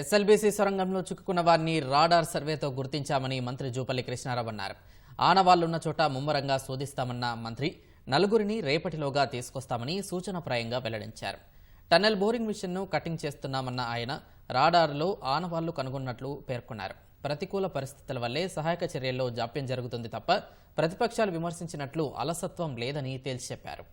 SLBC సొరంగంలో చిక్కుకున్న వారిని radar సర్వేతో గుర్తించామని మంత్రి జూపల్లి కృష్ణారావు అన్నారు. ఆనవాళ్ళున్న చోట ముమ్మరంగా శోధిస్తామన్న మంత్రి నలుగురిని రేపటిలోగా తీసుకొస్తామని సూచనప్రాయంగా వెల్లడించారు. టన్నెల్ బోరింగ్ మిషన్ను కటింగ్ చేస్తున్నామన్న ఆయన రాడార్లో ఆనవాళ్ళు కనుగొన్నట్లు పేర్కొన్నారు. ప్రతికూల పరిస్థితుల వల్లే సహాయక చర్యల్లో జాప్యం జరుగుతుంది తప్ప ప్రతిపక్షాలు విమర్శించినట్లు అలసత్వం లేదని తేల్చి చెప్పారు.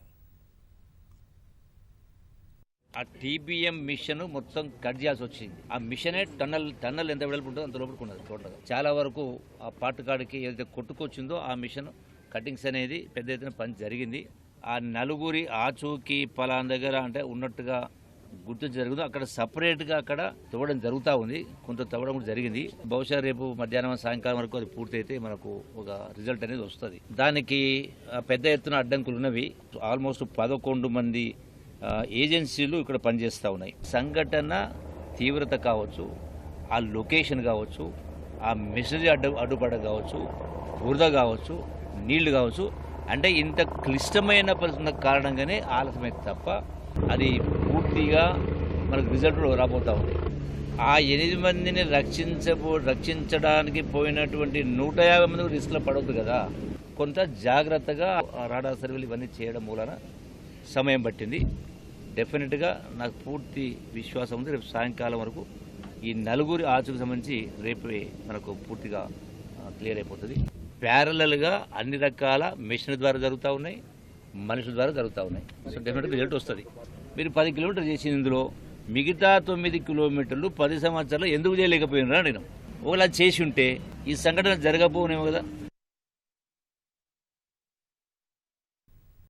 ఆ టీబీఎం మిషన్ మొత్తం కట్ చేయాల్సి వచ్చింది. ఆ మిషనే టన్నల్ టన్నల్ ఎంత వెడల్పు ఉంటుందో అంత లోపలికి ఉన్నది టోటల్గా. చాలా వరకు ఆ పాటుకాడికి ఏదైతే కొట్టుకొచ్చిందో ఆ మిషన్ కటింగ్స్ అనేది పెద్ద ఎత్తున పని జరిగింది. ఆ నలుగురి ఆచూకీ పలాన్ దగ్గర అంటే ఉన్నట్టుగా గుర్తు జరుగుతుంది అక్కడ సపరేట్గా అక్కడ తవ్వడం జరుగుతూ ఉంది. కొంత తవ్వడం కూడా జరిగింది. బహుశా రేపు మధ్యాహ్నం సాయంకాలం వరకు అది పూర్తయితే మనకు ఒక రిజల్ట్ అనేది వస్తుంది. దానికి పెద్ద ఎత్తున అడ్డంకులు ఉన్నవి ఆల్మోస్ట్ పదకొండు మంది ఏజెన్సీలు ఇక్కడ పనిచేస్తూ ఉన్నాయి. సంఘటన తీవ్రత కావచ్చు ఆ లొకేషన్ కావచ్చు ఆ మెసేజ్ అడ్డు అడ్డుపడ కావచ్చు బురద కావచ్చు నీళ్ళు కావచ్చు అంటే ఇంత క్లిష్టమైన పరిస్థితుల కారణంగానే ఆలస్యమైంది తప్ప అది పూర్తిగా మనకు రిజల్ట్ రాబోతా ఉంది. ఆ ఎనిమిది మందిని రక్షించబో రక్షించడానికి పోయినటువంటి నూట యాభై మంది రిస్క్లో పడవద్దు కదా. కొంత జాగ్రత్తగా ఆ రాడార్ సర్వేలు ఇవన్నీ చేయడం మూలన సమయం పట్టింది. డెఫినెట్గా నాకు పూర్తి విశ్వాసం ఉంది. రేపు సాయంకాలం వరకు ఈ నలుగురి ఆచకు సంబంధించి రేపే మనకు పూర్తిగా క్లియర్ అయిపోతుంది. ప్యారలల్గా అన్ని రకాల మెషిన్ ద్వారా జరుగుతూ ఉన్నాయి. మనుషుల ద్వారా జరుగుతూ ఉన్నాయి. సో డెఫినెట్గా రిజల్ట్ వస్తుంది. మీరు పది కిలోమీటర్లు చేసింది ఇందులో. మిగతా తొమ్మిది కిలోమీటర్లు పది సంవత్సరాలు ఎందుకు చేయలేకపోయినా నేను ఒకవేళ చేసి ఉంటే ఈ సంఘటన జరగబోనేమో కదా.